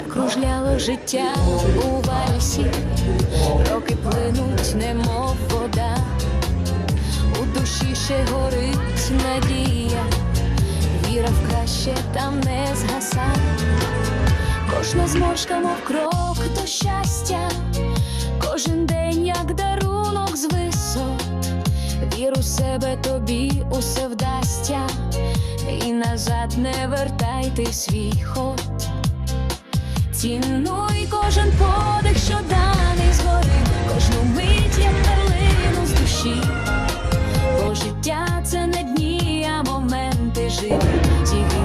кружляло життя у вальсі, роки плинуть, немов вода, у душі ще горить надія, віра в краще там не згаса, кожна зморшка, мов крок до щастя, кожен день, як дарунок з висот, вір у себе тобі усе вдасться, і назад не вертайте свій ход. Цінуй кожен подих, що даний згори, кожну мить як перлину з душі, бо життя це не дні, а моменти серце